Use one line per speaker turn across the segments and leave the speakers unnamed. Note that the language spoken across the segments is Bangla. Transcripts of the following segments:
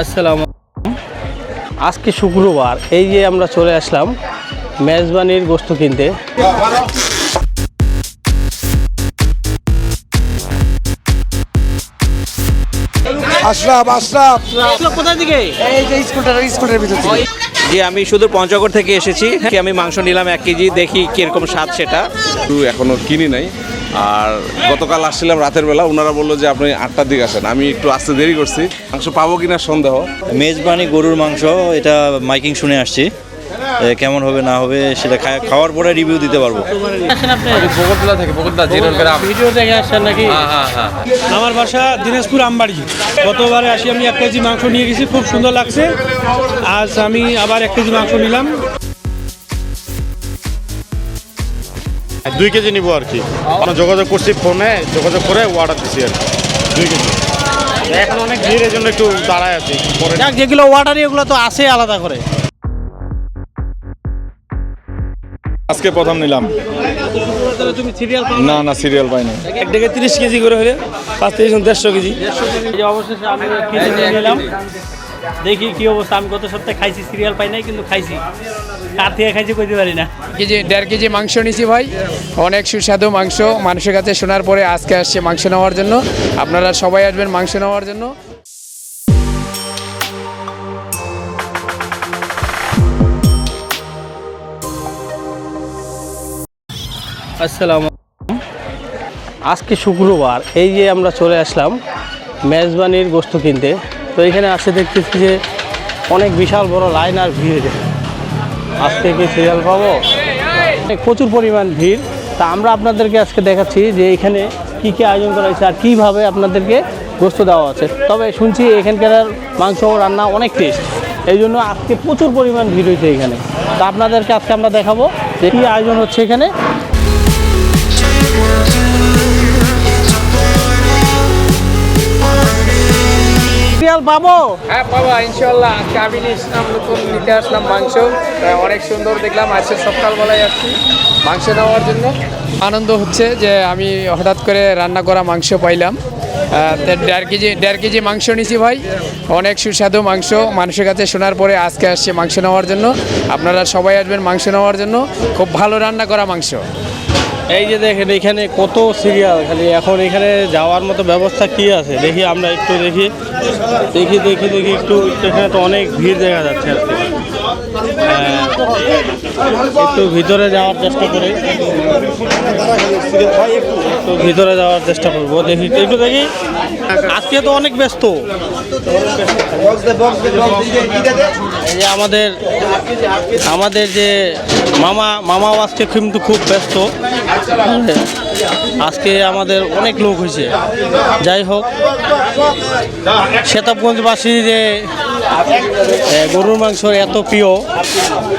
আসসালামু আলাইকুম। আজকে শুক্রবার এই যে আমরা চলে আসলাম মেজবানির গোস্ত কিনতে।
আশরাফ আশরাফ।
কোথা থেকে?
এই যে স্কুলটার স্কুলের ভিতর থেকে।
জি আমি শুধু পঞ্চগড় থেকে এসেছি। আমি মাংস নিলাম এক কেজি দেখি কীরকম স্বাদ সেটা।
এখনও কিনি নাই। আর গতকাল আসছিলাম রাতের বেলা ওনারা বলল যে আপনি আটটার দিকে আসেন। আমি একটু আসতে দেরি করছি। মাংস পাবো কিনা সন্দেহ।
মেজবানি গরুর মাংস এটা মাইকিং শুনে আসছি। কেমন হবে না হবে সেটা খাওয়ার পরে রিভিউ দিতে পারব।
থেকে বকুলতলা জিরোর গ্রাম
ভিডিও দেখে আসছেন নাকি?
হ্যাঁ হ্যাঁ।
আমার বাসা দিনাজপুর আমবাড়ি। গতবারে আসি আমি এক কেজি মাংস নিয়ে গেছি খুব সুন্দর লাগছে। আজ আমি আবার এক কেজি মাংস নিলাম।
দুই কেজি নিবো আর কি। আমরা যোগাযোগ করছি ফোনে যোগাযোগ করে অর্ডার দিছি আর কি। দুই কেজি। এখন অনেক ভিড় এই জন্য একটু দাঁড়ায় আছি পরে
যাক যেগুলো ওয়াটারি এগুলো তো আছে আলাদা করে।
আজকে প্রথম নিলাম।
তুমি সিরিয়াল
না? না সিরিয়াল পাইনি।
এক ডেকে তিরিশ কেজি করে হলে পাঁচ থেকে দেড়শো কেজি।
এই অবশেষে আমি এক কেজি নিয়ে নিলাম। দেখি কি অবস্থা আমি গত সপ্তাহে খাইছি সিরিয়াল পাই নাই কিন্তু খাইছি। থেকে খাইছি কইতে পারি না।
কেজি দেড় কেজি মাংস নিছি ভাই। অনেক সুস্বাদু মাংস। মানুষের কাছে শোনার পরে আজকে আসছে মাংস নেওয়ার জন্য। আপনারা সবাই আসবেন মাংস নেওয়ার জন্য।
আসসালামু আজকে শুক্রবার এই যে আমরা চলে আসলাম মেজবানির গোস্ত কিনতে। তো এখানে আসে দেখতেছি যে অনেক বিশাল বড় লাইন আর ভিড়। আজকে কি সিরিয়াল পাবো। প্রচুর পরিমাণ ভিড়। তা আমরা আপনাদেরকে আজকে দেখাচ্ছি যে এখানে কি কি আয়োজন করা হয়েছে আর কীভাবে আপনাদেরকে গোস্ত দেওয়া আছে তবে শুনছি এখানকার মাংস রান্না অনেক টেস্ট এই জন্য আজকে প্রচুর পরিমাণ ভিড় হয়েছে এখানে। তা আপনাদেরকে আজকে আমরা দেখাবো যে কী আয়োজন হচ্ছে এখানে। পাবো?
হ্যাঁ বাবা ইনশাল্লাহ আজকে আমি নিয়েছিলাম নতুন, নিতে আসলাম মাংস। অনেক সুন্দর দেখলাম, আজকে সকালবেলায় আসছি মাংস নেওয়ার জন্য। আনন্দ হচ্ছে যে আমি হঠাৎ করে রান্না করা মাংস পাইলাম। দেড় কেজি দেড় কেজি মাংস নিছি ভাই। অনেক সুস্বাদু মাংস। মানুষের কাছে শোনার পরে আজকে আসছে মাংস নেওয়ার জন্য। আপনারা সবাই আসবেন মাংস নেওয়ার জন্য। খুব ভালো রান্না করা মাংস।
এই যে দেখেন এখানে কত সিরিয়াল খালি এখন এখানে যাওয়ার মতো ব্যবস্থা কি আছে? দেখি আমরা একটু দেখি। দেখি দেখি দেখি একটু এখানে তো অনেক ভিড় দেখা যাচ্ছে আর কি। হ্যাঁ, একটু ভিতরে যাওয়ার চেষ্টা করি। একটু ভিতরে যাওয়ার চেষ্টা করব। দেখি একটু দেখি। আজকে তো অনেক ব্যস্ত। এই যে আমাদের আমাদের যে মামা মামাও আজকে কিন্তু খুব ব্যস্ত। আজকে আমাদের অনেক লোক হয়েছে। যাই হোক শেতাবগঞ্জবাসী যে গরুর মাংস এত প্রিয়,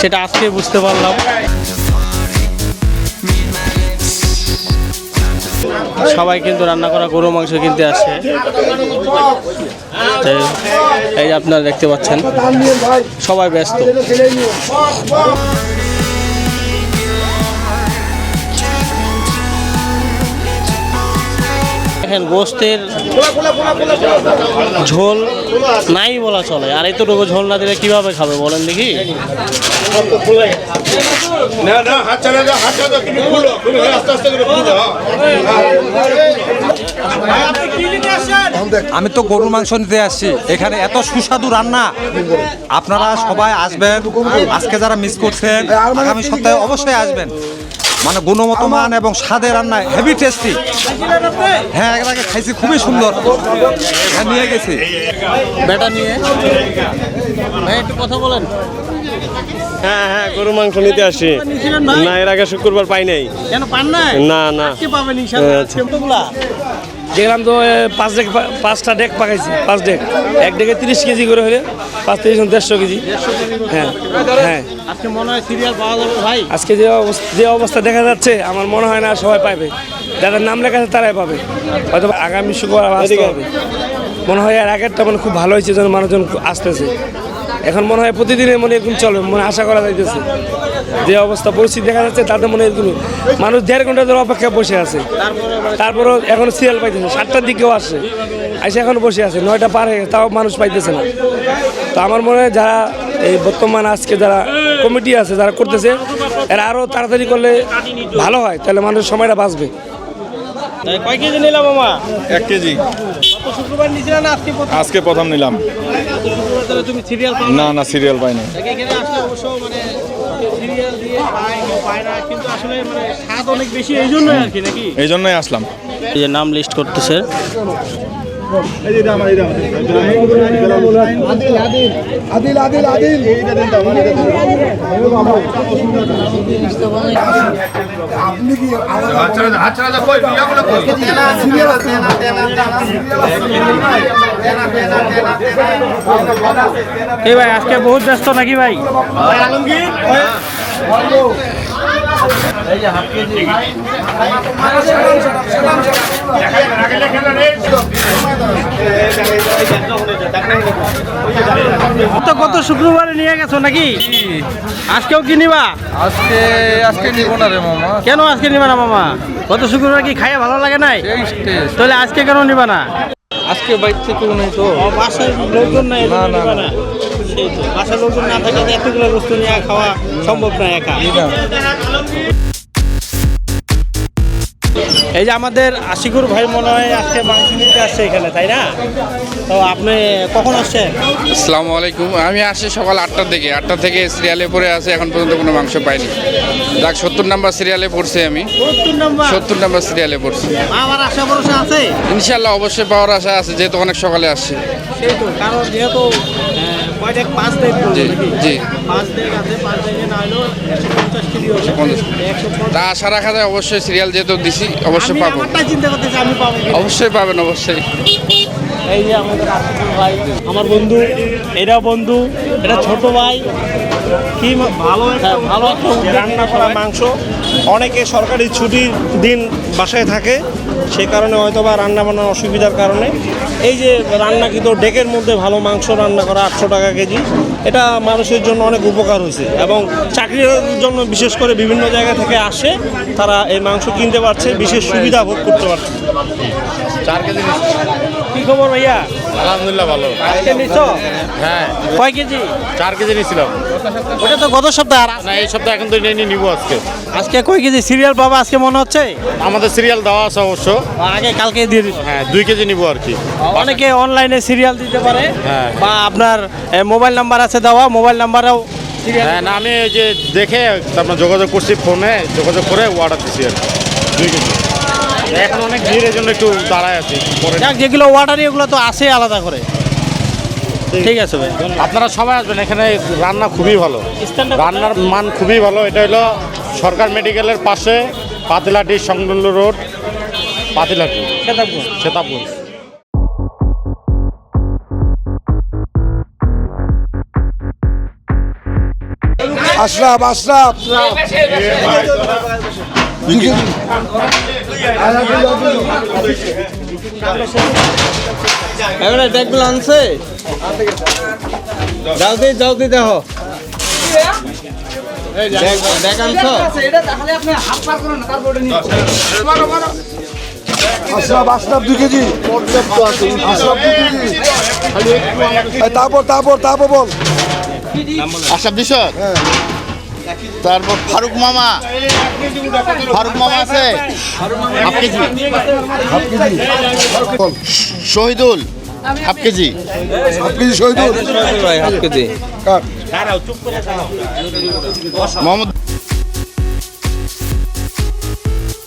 সেটা আজকে বুঝতে পারলাম। সবাই কিন্তু রান্না করা গরুর মাংস কিনতে আসে এই আপনারা দেখতে পাচ্ছেন, সবাই ব্যস্ত। দেখেন গোস্তের ঝোল নাই বলা চলে। আর এতটুকু ঝোল না দিলে কীভাবে খাবে বলেন দেখি?
আমি তো গরুর মাংস নিতে আসছি। এখানে এত সুস্বাদু রান্না। আপনারা সবাই আসবেন। আজকে যারা মিস করছেন আগামী সপ্তাহে অবশ্যই আসবেন। মানে গুণগত মান এবং স্বাদের রান্না হেভি টেস্টি হ্যাঁ এর আগে খাইছি খুবই সুন্দর। হ্যাঁ নিয়ে গেছি।
বেটা নিয়ে। ভাই একটু কথা বলেন।
হ্যাঁ হ্যাঁ গরু মাংস নিতে আসি। না এর আগে শুক্রবার পাই নাই।
কেন পান নাই?
না না।
পাবেন
দেখলাম তো পাঁচ ডেক পাঁচটা ডেক পাকাইছি পাঁচ ডেক। এক ডেকে তিরিশ কেজি করে হলে পাঁচ থেকে দেড়শো কেজি। হ্যাঁ হ্যাঁ।
আজকে মনে হয় সিরিয়াল পাওয়া যাবে ভাই।
আজকে যে অবস্থা যে অবস্থা দেখা যাচ্ছে আমার মনে হয় না সবাই পাবে যাদের নাম লেখা আছে তারাই পাবে। হয়তো আগামী শুক্রবার আবার আসতে হবে। মনে হয় আর আগেরটা মানে খুব ভালো হয়েছে যেন মানুষজন আসতেছে। এখন মনে হয় প্রতিদিনের মনে এরকম চলবে মনে আশা করা যাইতেছে। যে অবস্থা পরিস্থিতি দেখা যাচ্ছে তাতে মনে হয় এরকম মানুষ দেড় ঘণ্টা ধরে অপেক্ষায় বসে আছে। তারপরও এখন সিরিয়াল পাইতেছে সাতটার দিকেও আসছে। এসে এখন বসে আছে নয়টা পার হয়ে তাও মানুষ পাইতেছে না। তো আমার মনে হয় যারা এই বর্তমান আজকে যারা কমিটি আছে যারা করতেছে এরা আরও তাড়াতাড়ি করলে ভালো হয় তাহলে মানুষ সময়টা বাঁচবে।
কয় কেজি নিলাম মামা?
এক কেজি।
শুক্রবার নিয়েছিলাম আজকে প্রথম?
নিলাম।
তুমি সিরিয়াল পাও
না? না সিরিয়াল পাইনি।
এখানে আসলে অবশ্য মানে সিরিয়াল দিয়ে পায় কেউ পায় না কিন্তু আসলে মানে স্বাদ অনেক বেশি এই জন্যই আর কি নাকি?
এই জন্যই আসলাম।
এই যে নাম লিস্ট করতেছে।
আদিল আদিল আদিল আপনি কি
এই ভাই আজকে বহুত ব্যস্ত নাকি ভাই? তো কত শুক্রবারে নিয়ে গেছো নাকি? আজকেও কি নিবা?
আজকে আজকে নিব না রে মামা।
কেন আজকে নিবা না মামা? গত শুক্রবার কি খাইয়া ভালো লাগে নাই? তাহলে আজকে কেন নিবা না?
আজকে বাইক থেকে নেই তো
বাসার লোকজন নাই না নিবা না বাসার লোকজন না থাকলে এতগুলো বস্তু নিয়ে খাওয়া সম্ভব না একা। এই যে আমাদের আশিকুর ভাই মনে হয় আজকে মাংস নিতে আসছে এখানে তাই না? তো আপনি কখন আসছেন?
আসসালামু আলাইকুম। আমি আসি সকাল আটটার দিকে। আটটা থেকে সিরিয়ালে পড়ে আছে এখন পর্যন্ত কোনো মাংস পাইনি। যাক সত্তর নাম্বার সিরিয়ালে পড়ছি আমি।
সত্তর নাম্বার?
সিরিয়ালে পড়ছি।
আমার আশা ভরসা আছে?
ইনশাল্লাহ অবশ্যই পাওয়ার আশা আছে যেহেতু অনেক সকালে আসছে।
সেই তো কারণ যেহেতু
জি জি। তা আশা রাখা যায় অবশ্যই সিরিয়াল যেহেতু দিছি অবশ্যই
আমি
পাবো।
চিন্তা করতেছি আমি পাবো
অবশ্যই পাবেন অবশ্যই।
এই যে আমাদের ভাই আমার বন্ধু এরা বন্ধু এটা ছোট ভাই। কি ভালো ভালো একটা রান্না করা মাংস।
অনেকে সরকারি ছুটির দিন বাসায় থাকে। সেই কারণে হয়তো বা রান্না বান্নার অসুবিধার কারণে। এই যে রান্না কিন্তু ডেকের মধ্যে ভালো মাংস রান্না করা আটশো টাকা কেজি এটা মানুষের জন্য অনেক উপকার হয়েছে এবং চাকরির জন্য বিশেষ করে বিভিন্ন জায়গা থেকে আসে তারা এই মাংস কিনতে পারছে বিশেষ সুবিধা ভোগ করতে পারছে।
কি খবর ভাইয়া?
আলহামদুলিল্লাহ ভালো। হ্যাঁ।
কয় কেজি?
চার কেজি নিয়েছিলাম
ওটা তো গত সপ্তাহে আর
না এই সপ্তাহে এখন তো নিয়ে নিব আজকে।
আজকে কয় কেজি সিরিয়াল পাবা আজকে মনে হচ্ছে?
আমাদের সিরিয়াল দেওয়া আছে অবশ্য।
আগে কালকে দিয়ে দিচ্ছি
হ্যাঁ দুই কেজি নিব আর কি।
অনেকে অনলাইনে সিরিয়াল দিতে পারে
হ্যাঁ।
বা আপনার মোবাইল নাম্বার আছে দেওয়া মোবাইল নাম্বারেও
হ্যাঁ না আমি যে দেখে আপনার যোগাযোগ করছি ফোনে যোগাযোগ করে অর্ডার দিছি আর কি। দুই কেজি। এখন অনেক ভিড়ের জন্য একটু দাঁড়ায় আছি পরে
যাক যেগুলো ওয়াটারি ওগুলো তো আসে আলাদা করে। ঠিক। আছে ভাই
আপনারা সবাই আসবেন এখানে রান্না খুবই ভালো। রান্নার মান খুবই ভালো এটা হলো সরকার মেডিকেলের পাশে পাতিলাটি সংলগ্ন রোড পাতিলাটি।
খেতাবগঞ্জ।
সেতাবগঞ্জ।
আশরাফ আশরাফ।
এবারে দেখগুলো আনছে? জলদি জলদি দেখো। দেখ আনছো?
আশরাফ আশরাফ দুই কেজি। আশরাফ দুই কেজি। তারপর তারপর তারপর বল।
আশাব দিশর তারপর ফারুক মামা। ফারুক মামা আছে? Half kg. Shahidul half kg.
Half kg Shahidul? Cut
Mohammad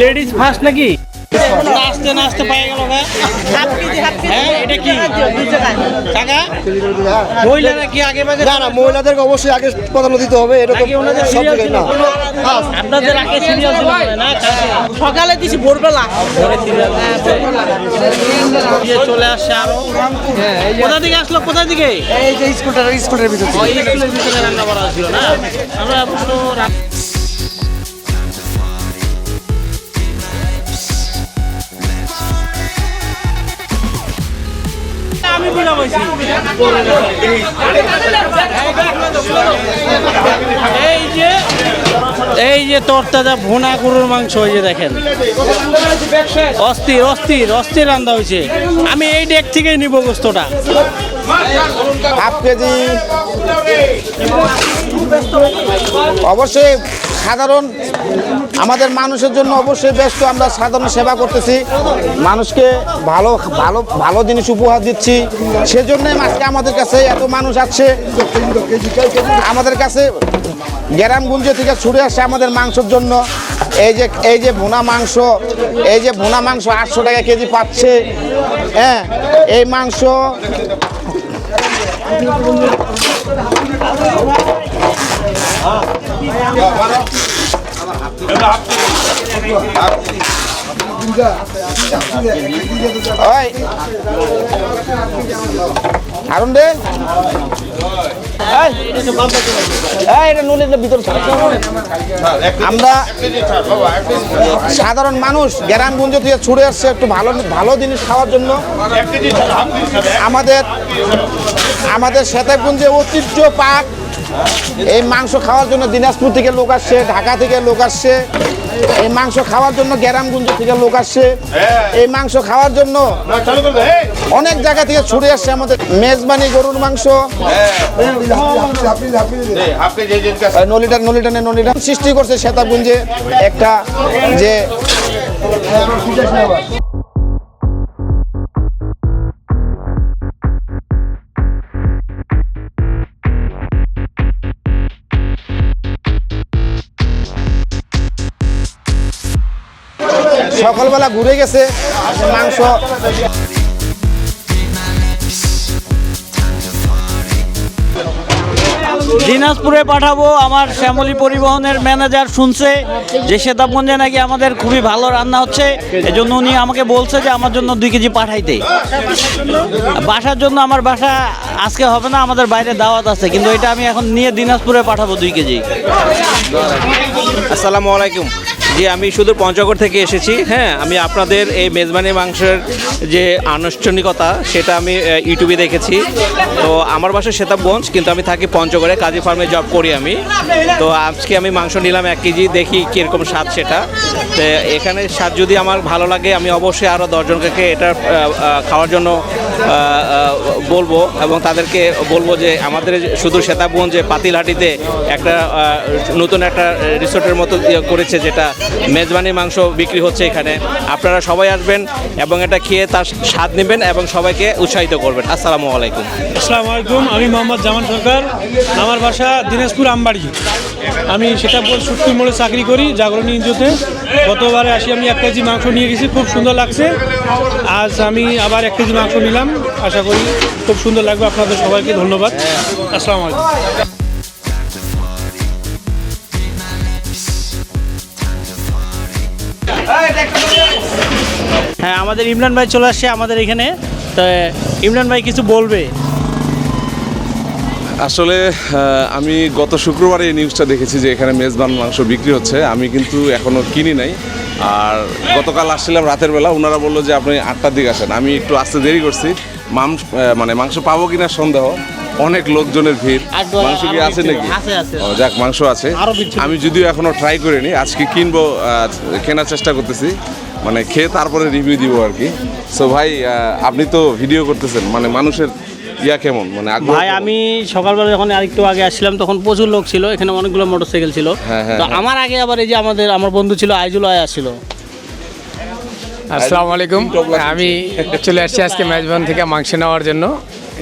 ladies first নাকি? নাচতে নাচতে পাই গেল হ্যাঁ এটা কি? টাকা মহিলারা কি আগে ভাগে
না না মহিলাদেরকে অবশ্যই আগে প্রাধান্য দিতে হবে এটা তো
ওনাদের
সব জায়গায় না।
আপনাদের আগে সিরিয়াল মনে হয় না সকালে দিছি ভোরবেলা। ভোরে চলে আসছে আরও। কোথা থেকে আসলো? কোথা থেকে?
এই যে স্কুলটার স্কুলের ভিতর
স্কুলের ভিতরে রান্না করা ছিল না? আমরা এই যে এই যে তরতাজা ভুনা গরুর মাংস ওই যে দেখেন। অস্থির অস্থির অস্থির রান্দা হয়েছে আমি এই ডেক থেকেই নিব গোস্তটা।
Half kg. অবশ্যই সাধারণ, আমাদের মানুষের জন্য অবশ্যই ব্যস্ত আমরা সাধারণ সেবা করতেছি। মানুষকে ভালো ভালো ভালো জিনিস উপহার দিচ্ছি। সেজন্যই আজকে আমাদের কাছে এত মানুষ আছে। আমাদের কাছে গ্রামগঞ্জে থেকে ছুটে আসছে আমাদের মাংসের জন্য। এই যে এই যে ভুনা মাংস, এই যে ভুনা মাংস আটশো টাকা কেজি পাচ্ছে। হ্যাঁ এই মাংস আমরা সাধারণ মানুষ, গ্রামগঞ্জ থেকে ছুটে আসছে একটু ভালো ভালো জিনিস খাওয়ার জন্য। আমাদের আমাদের শেতাবগঞ্জে ঐতিহ্য পাক এই মাংস খাওয়ার জন্য দিনাজপুর থেকে লোক আসছে, ঢাকা থেকে লোক আসছে। এই মাংস খাওয়ার জন্য গ্রামগঞ্জ থেকে লোক আসছে। এই মাংস খাওয়ার জন্য অনেক জায়গা থেকে ছুটে আসছে আমাদের মেজবানি গরুর মাংস। নলিটা সৃষ্টি করছে শ্বেতাগুঞ্জে একটা যে সকালবেলা ঘুরে গেছে মাংস।
দিনাজপুরে পাঠাবো আমার শ্যামলী পরিবহনের ম্যানেজার শুনছে যে সেতাবগঞ্জে নাকি আমাদের খুবই ভালো রান্না হচ্ছে। এজন্য উনি আমাকে বলছে যে আমার জন্য দুই কেজি পাঠাইতে বাসার জন্য আমার বাসা আজকে হবে না আমাদের বাইরে দাওয়াত আছে কিন্তু এটা আমি এখন নিয়ে দিনাজপুরে পাঠাবো দুই কেজি।
আসসালামু আলাইকুম। জি, আমি শুধু পঞ্চগড় থেকে এসেছি। হ্যাঁ আমি আপনাদের এই মেজবানি মাংসের যে আনুষ্ঠানিকতা, সেটা আমি ইউটিউবে দেখেছি। তো আমার বাসা সেতাবগঞ্জ, কিন্তু আমি থাকি পঞ্চগড়ে, কাজী ফার্মে জব করি আমি। তো আজকে আমি মাংস নিলাম এক কেজি, দেখি কীরকম স্বাদ সেটা। তো এখানে স্বাদ যদি আমার ভালো লাগে, আমি অবশ্যই আরও দশজনকে এটা খাওয়ার জন্য বলব এবং তাদেরকে বলব যে আমাদের শুধু শ্বেতাবন যে পাতিলহাটিতে একটা নতুন একটা রিসোর্টের মতো করেছে যেটা মেজবানি মাংস বিক্রি হচ্ছে এখানে। আপনারা সবাই আসবেন এবং এটা খেয়ে তার স্বাদ নেবেন এবং সবাইকে উৎসাহিত করবেন। আসসালামু আলাইকুম।
আসসালামু আলাইকুম, আমি মোহাম্মদ জামান সরকার। আমার বাসা দিনাজপুর আমবাড়ি। আমি সেটা বল মোড়ে চাকরি করি, জাগরণী ইঞ্জুতে গতবারে আসি আমি এক কেজি মাংস নিয়ে গেছি, খুব সুন্দর লাগছে। আজ আমি আবার এক কেজি মাংস নিলাম, আশা করি খুব সুন্দর লাগবে। আপনাদের সবাইকে ধন্যবাদ। আসসালামু আলাইকুম।
হ্যাঁ আমাদের ইমরান ভাই চলে আসছে আমাদের এখানে। তো, ইমরান ভাই, কিছু বলবে?
আসলে আমি গত শুক্রবারে এই নিউজটা দেখেছি যে এখানে মেজবান মাংস বিক্রি হচ্ছে। আমি কিন্তু এখনও কিনি নাই। আর গতকাল আসছিলাম রাতের বেলা। ওনারা বলল যে আপনি আটটার দিকে আসেন। আমি একটু আসতে দেরি করছি। মাংস মানে মাংস পাবো কিনা সন্দেহ। অনেক লোকজনের ভিড়। মাংস কি আছে নাকি? যাক মাংস আছে। আমি যদিও এখনও ট্রাই করিনি আজকে কিনবো কেনার চেষ্টা করতেছি। মানে খেয়ে তারপরে রিভিউ দিব আর কি। সো ভাই আপনি তো ভিডিও করতেছেন মানে মানুষের ইয়া কেমন? মানে
ভাই আমি সকালবেলা যখন আরেকটু আগে আসছিলাম তখন প্রচুর লোক ছিল এখানে অনেকগুলো মোটরসাইকেল ছিল।
হ্যাঁ, হ্যাঁ,
তো
হ্যাঁ।
আমার আগে আবার এই যে আমাদের আমার বন্ধু ছিল আইজুল আয় আসছিল
আসসালামু আলাইকুম। আমি চলে আসছি আজকে মেজবান থেকে মাংস নেওয়ার জন্য।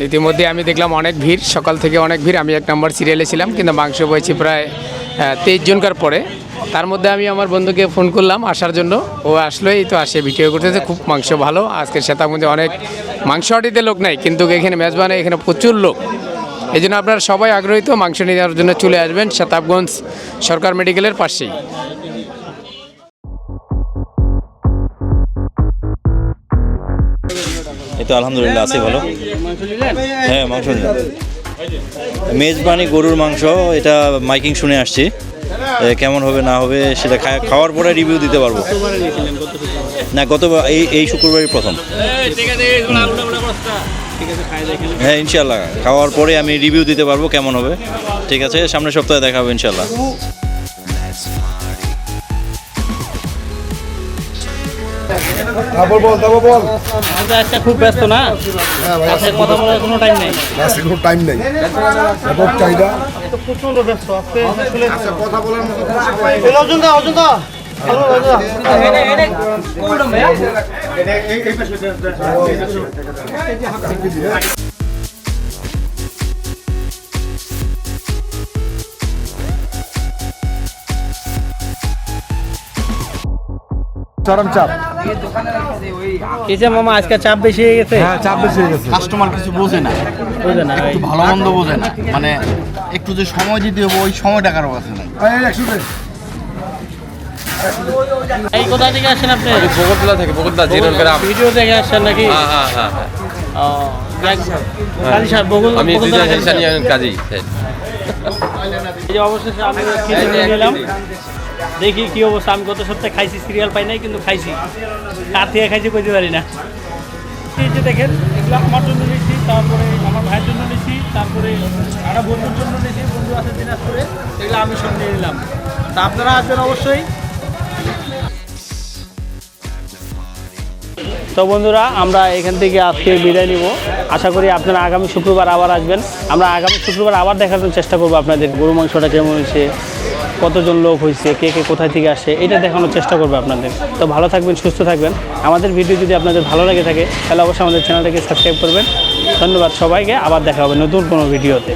ইতিমধ্যে আমি দেখলাম অনেক ভিড়, সকাল থেকে অনেক ভিড়। আমি এক নম্বর সিরিয়ালে ছিলাম, কিন্তু মাংস বয়েছি প্রায় তেইশ জনকার পরে। তার মধ্যে আমি আমার বন্ধুকে ফোন করলাম আসার জন্য। ও আসলো এই তো আসে ভিডিও করতেছে, খুব মাংস ভালো। আজকে মধ্যে অনেক মাংস হাটিতে লোক নাই, কিন্তু এখানে মেজবানে এখানে প্রচুর লোক। এই জন্য আপনারা সবাই আগ্রহীত মাংস নেওয়ার জন্য চলে আসবেন শতাবগঞ্জ সরকার মেডিকেলের পাশেই।
তো আলহামদুলিল্লাহ, আছে ভালো। হ্যাঁ মাংস নিলাম। মেজবানি গরুর মাংস, এটা মাইকিং শুনে আসছি। কেমন হবে, না হবে, সেটা খাওয়ার পরে রিভিউ দিতে পারব। না, গত এই এই শুক্রবারই প্রথম। হ্যাঁ ইনশাল্লাহ খাওয়ার পরে আমি রিভিউ দিতে পারব কেমন হবে। ঠিক আছে, সামনের সপ্তাহে দেখা হবে ইনশাল্লাহ
তারপর বল তারপর বল
আজকে খুব ব্যস্ত না আজকে কথা বলার কোনো টাইম নেই
আজকে কোনো টাইম নেই ব্যাপক চাহিদা
প্রচণ্ড ব্যস্ত আজকে
কথা বলার মতো
অজন্তা অজন্তা
চরম চাপ।
এই যে মামা আজকে চাপ বেশি হয়ে গেছে?
হ্যাঁ চাপ বেশি হয়ে গেছে।
কাস্টমার কিছু বোঝে না।
বুঝলেন না
একটু ভালো মন্দ বোঝে না। মানে একটু যে সময় দিতে হবে ওই সময়টা কারও কাছে নাই।
এই একশো
এই কোথা থেকে আসেন আপনি?
বগরতলা থেকে বগরতলা জিরোল গ্রাম।
ভিডিও দেখে আসছেন নাকি?
হ্যাঁ হ্যাঁ হ্যাঁ
ও, কালী সাহেব, বগুল-
আমি কাজী।
এই যে অবশেষে আমি দেখি কি অবস্থা। আমি গত সপ্তাহে খাইছি সিরিয়াল পাই নাই কিন্তু খাইছি। কার থেকে খাইছি কইতে পারি না। এই যে দেখেন এগুলো আমার জন্য নিয়েছি তারপরে আমার ভাইয়ের জন্য নিয়েছি তারপরে একটা বন্ধুর জন্য নিয়েছি বন্ধু আছে দিনাজপুরে এগুলো আমি নিয়ে নিলাম। তা আপনারা আসবেন অবশ্যই। তো বন্ধুরা আমরা এখান থেকে আজকে বিদায় নিব। আশা করি আপনারা আগামী শুক্রবার আবার আসবেন। আমরা আগামী শুক্রবার আবার দেখানোর চেষ্টা করব আপনাদের গরু মাংসটা কেমন হয়েছে কতজন লোক হয়েছে, কে কে কোথায় থেকে আসে, এটা দেখানোর চেষ্টা করবে আপনাদের। তো ভালো থাকবেন, সুস্থ থাকবেন। আমাদের ভিডিও যদি আপনাদের ভালো লাগে থাকে, তাহলে অবশ্যই আমাদের চ্যানেলটাকে সাবস্ক্রাইব করবেন। ধন্যবাদ সবাইকে, আবার দেখা হবে নতুন কোনো ভিডিওতে।